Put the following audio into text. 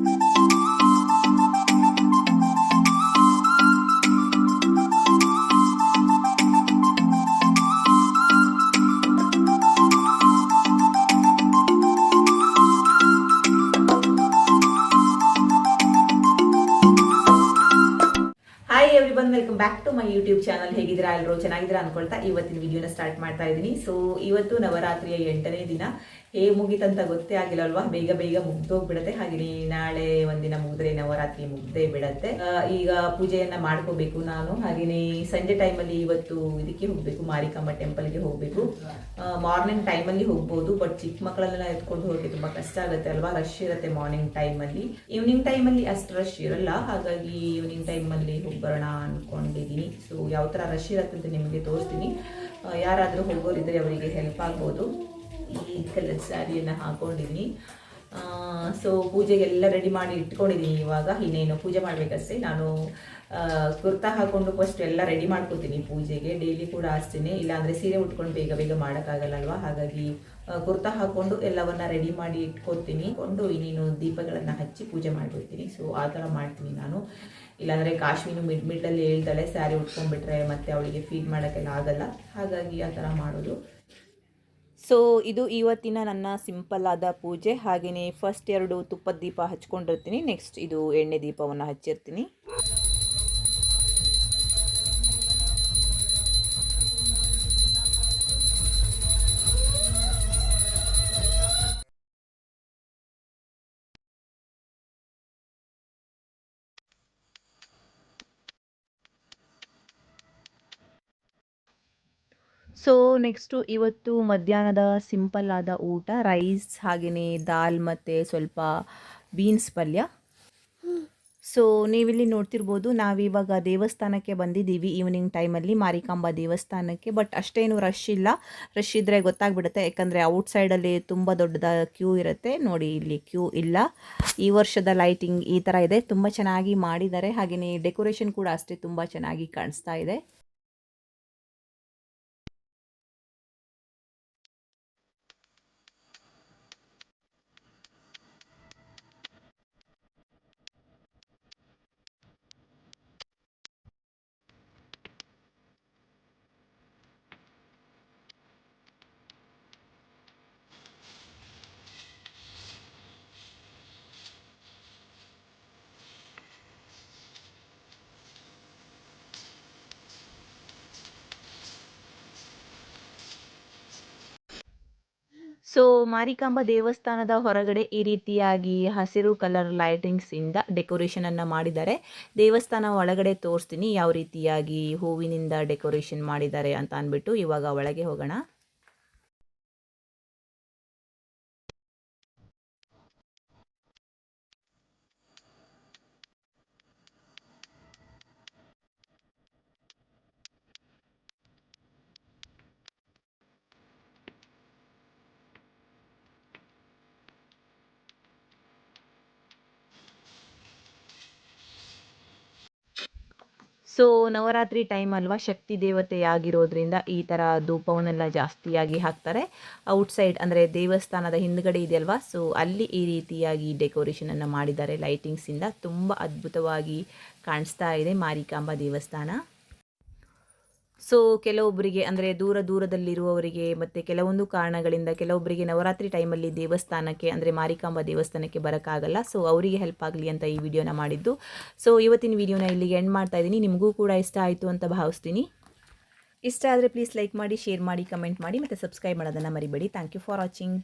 you welcome back to my YouTube channel ಹೇಗಿದ್ದೀರಾ? ಎಲ್ಲರೂ ಚೆನ್ನಾಗಿದ್ದೀರಾ ಅನ್ಕೊಳ್ತಾ ಇವತ್ತಿನ ವಿಡಿಯೋನ ಸ್ಟಾರ್ಟ್ ಮಾಡ್ತಾ ಇದ್ದೀನಿ. ಸೊ ಇವತ್ತು ನವರಾತ್ರಿಯ ಎಂಟನೇ ದಿನ. ಹೇ ಮುಗಿತಂತ ಗೊತ್ತೇ ಆಗಿಲ್ಲ ಅಲ್ವಾ ಬೇಗ ಬೇಗ ಮುಗ್ದೋಗ್ಬಿಡತ್ತೆ. ಹಾಗೆ ನಾಳೆ ಒಂದಿನ ಮುಗಿದ್ರೆ ನವರಾತ್ರಿ ಮುಗ್ದೇ ಬಿಡತ್ತೆ. ಈಗ ಪೂಜೆಯನ್ನ ಮಾಡ್ಕೋಬೇಕು ನಾನು. ಹಾಗೇನೆ ಸಂಜೆ ಟೈಮಲ್ಲಿ ಇವತ್ತು ಇದಕ್ಕೆ ಹೋಗ್ಬೇಕು. ಮಾರಿಕಮ್ಮ ಟೆಂಪಲ್ಗೆ ಹೋಗ್ಬೇಕು. ಮಾರ್ನಿಂಗ್ ಟೈಮಲ್ಲಿ ಹೋಗ್ಬೋದು. ಬಟ್ ಚಿಕ್ಕ ಮಕ್ಕಳನ್ನೆಲ್ಲ ಎತ್ಕೊಂಡು ಹೋಗಿ ತುಂಬಾ ಕಷ್ಟ ಆಗುತ್ತೆ ಅಲ್ವಾ? ರಶ್ ಇರುತ್ತೆ ಮಾರ್ನಿಂಗ್ ಟೈಮಲ್ಲಿ ಈವ್ನಿಂಗ್ ಟೈಮಲ್ಲಿ ಅಷ್ಟು ರಶ್ ಇರಲ್ಲ. ಹಾಗಾಗಿ ಈವ್ನಿಂಗ್ ಟೈಮಲ್ಲಿ ಹೋಗ್ಬರೋಣ ಅನ್ಕೊಂಡಿದ್ದೀನಿ ಸೊ ಯಾವ ಥರ ರಶ್ ಇರುತ್ತೆ ಅಂತ ನಿಮಗೆ ತೋರಿಸ್ತೀನಿ. ಯಾರಾದರೂ ಹೋಗೋರಿದ್ದರೆ ಅವರಿಗೆ ಹೆಲ್ಪ್ ಆಗ್ಬೋದು. ಈ ಕಲರ್ ಸ್ಯಾರಿಯನ್ನು ಹಾಕೊಂಡಿದ್ದೀನಿ. ಸೊ ಪೂಜೆಗೆಲ್ಲ ರೆಡಿ ಮಾಡಿ ಇಟ್ಕೊಂಡಿದ್ದೀನಿ ಇವಾಗ. ಇನ್ನೇನು ಪೂಜೆ ಮಾಡಬೇಕಷ್ಟೇ. ನಾನು ಕುರ್ತಾ ಹಾಕೊಂಡು ಫಸ್ಟ್ ಎಲ್ಲ ರೆಡಿ ಮಾಡ್ಕೊತೀನಿ ಪೂಜೆಗೆ. ಡೈಲಿ ಕೂಡ ಅಷ್ಟೇ ಇಲ್ಲಾಂದರೆ ಸೀರೆ ಉಟ್ಕೊಂಡು ಬೇಗ ಬೇಗ ಮಾಡೋಕ್ಕಾಗಲ್ಲ ಅಲ್ವಾ ಹಾಗಾಗಿ ಕುರ್ತಾ ಹಾಕೊಂಡು ಎಲ್ಲವನ್ನ ರೆಡಿ ಮಾಡಿ ಇಟ್ಕೊತೀನಿ ಕೊಂಡು ಇನ್ನೇನು ದೀಪಗಳನ್ನು ಹಚ್ಚಿ ಪೂಜೆ ಮಾಡ್ಬಿಡ್ತೀನಿ. ಸೊ ಆ ಥರ ಮಾಡ್ತೀನಿ ನಾನು. ಇಲ್ಲಾಂದರೆ ಕಾಶ್ಮೀನು ಮಿಡ್ ಮಿಡ್ಡಲ್ಲಿ ಹೇಳ್ತಾಳೆ ಸ್ಯಾರಿ ಉಟ್ಕೊಂಡ್ಬಿಟ್ರೆ ಮತ್ತೆ ಅವಳಿಗೆ ಫೀಡ್ ಮಾಡೋಕ್ಕೆಲ್ಲ ಆಗಲ್ಲ. ಹಾಗಾಗಿ ಆ ಥರ ಮಾಡೋದು. ಸೊ ಇದು ಇವತ್ತಿನ ನನ್ನ ಸಿಂಪಲ್ ಆದ ಪೂಜೆ. ಹಾಗೆಯೇ ಫಸ್ಟ್ ಎರಡು ತುಪ್ಪದ ದೀಪ ಹಚ್ಕೊಂಡಿರ್ತೀನಿ. ನೆಕ್ಸ್ಟ್ ಇದು ಎಣ್ಣೆ ದೀಪವನ್ನು ಹಚ್ಚಿರ್ತೀನಿ. ಸೊ ನೆಕ್ಸ್ಟು ಇವತ್ತು ಮಧ್ಯಾಹ್ನದ ಸಿಂಪಲ್ ಆದ ಊಟ ರೈಸ್ ಹಾಗೆಯೇ ದಾಲ್ ಮತ್ತು ಸ್ವಲ್ಪ ಬೀನ್ಸ್ ಪಲ್ಯ. ಸೊ ನೀವಿಲ್ಲಿ ನೋಡ್ತಿರ್ಬೋದು, ನಾವಿವಾಗ ದೇವಸ್ಥಾನಕ್ಕೆ ಬಂದಿದ್ದೀವಿ ಈವ್ನಿಂಗ್ ಟೈಮಲ್ಲಿ ಮಾರಿಕಾಂಬ ದೇವಸ್ಥಾನಕ್ಕೆ ಬಟ್ ಅಷ್ಟೇನು ರಶ್ ಇಲ್ಲ. ರಶ್ ಇದ್ದರೆ ಗೊತ್ತಾಗ್ಬಿಡುತ್ತೆ, ಯಾಕಂದರೆ ಔಟ್ಸೈಡಲ್ಲಿ ತುಂಬ ದೊಡ್ಡದ ಕ್ಯೂ ಇರುತ್ತೆ. ನೋಡಿ, ಇಲ್ಲಿ ಕ್ಯೂ ಇಲ್ಲ. ಈ ವರ್ಷದ ಲೈಟಿಂಗ್ ಈ ಥರ ಇದೆ. ತುಂಬ ಚೆನ್ನಾಗಿ ಮಾಡಿದ್ದಾರೆ. ಹಾಗೆಯೇ ಡೆಕೋರೇಷನ್ ಕೂಡ ಅಷ್ಟೇ ತುಂಬ ಚೆನ್ನಾಗಿ ಕಾಣಿಸ್ತಾ ಇದೆ. ಸೊ ಮಾರಿಕಾಂಬ ದೇವಸ್ಥಾನದ ಹೊರಗಡೆ ಈ ರೀತಿಯಾಗಿ ಹಸಿರು ಕಲರ್ ಲೈಟಿಂಗ್ಸ್ ಇಂದ ಡೆಕೋರೇಷನ್ ಅನ್ನ ಮಾಡಿದ್ದಾರೆ. ದೇವಸ್ಥಾನ ಒಳಗಡೆ ತೋರಿಸ್ತೀನಿ, ಯಾವ ರೀತಿಯಾಗಿ ಹೂವಿನಿಂದ ಡೆಕೋರೇಷನ್ ಮಾಡಿದ್ದಾರೆ ಅಂತ ಅಂದ್ಬಿಟ್ಟು ಇವಾಗ ಒಳಗೆ ಹೋಗೋಣ. ಸೊ ನವರಾತ್ರಿ ಟೈಮ್ ಅಲ್ವಾ ಶಕ್ತಿ ದೇವತೆಯಾಗಿರೋದ್ರಿಂದ ಈ ಥರ ಧೂಪವನ್ನೆಲ್ಲ ಜಾಸ್ತಿಯಾಗಿ ಹಾಕ್ತಾರೆ. ಔಟ್ಸೈಡ್ ಅಂದರೆ ದೇವಸ್ಥಾನದ ಹಿಂದ್ಗಡೆ ಇದೆಯಲ್ವಾ? ಸೊ ಅಲ್ಲಿ ಈ ರೀತಿಯಾಗಿ ಡೆಕೋರೇಷನನ್ನು ಮಾಡಿದ್ದಾರೆ. ಲೈಟಿಂಗ್ಸಿಂದ ತುಂಬ ಅದ್ಭುತವಾಗಿ ಕಾಣಿಸ್ತಾ ಇದೆ ಮಾರಿಕಾಂಬಾ ದೇವಸ್ಥಾನ. ಸೊ ಕೆಲವೊಬ್ಬರಿಗೆ ಅಂದರೆ ದೂರ ದೂರದಲ್ಲಿರುವವರಿಗೆ ಮತ್ತು ಕೆಲವೊಂದು ಕಾರಣಗಳಿಂದ ಕೆಲವೊಬ್ಬರಿಗೆ ನವರಾತ್ರಿ ಟೈಮಲ್ಲಿ ದೇವಸ್ಥಾನಕ್ಕೆ ಅಂದರೆ ಮಾರಿಕಾಂಬ ದೇವಸ್ಥಾನಕ್ಕೆ ಬರೋಕ್ಕಾಗಲ್ಲ. ಸೊ ಅವರಿಗೆ ಹೆಲ್ಪ್ ಆಗಲಿ ಅಂತ ಈ ವಿಡಿಯೋನ ಮಾಡಿದ್ದು. ಸೊ ಇವತ್ತಿನ ವಿಡಿಯೋನ ಇಲ್ಲಿಗೆ ಎಂಡ್ ಮಾಡ್ತಾ ಇದ್ದೀನಿ. ನಿಮಗೂ ಕೂಡ ಇಷ್ಟ ಆಯಿತು ಅಂತ ಭಾವಿಸ್ತೀನಿ. ಇಷ್ಟ ಆದರೆ ಪ್ಲೀಸ್ ಲೈಕ್ ಮಾಡಿ ಶೇರ್ ಮಾಡಿ ಕಮೆಂಟ್ ಮಾಡಿ ಮತ್ತು ಸಬ್ಸ್ಕ್ರೈಬ್ ಮಾಡೋದನ್ನು ಮರಿಬೇಡಿ. Thank you for watching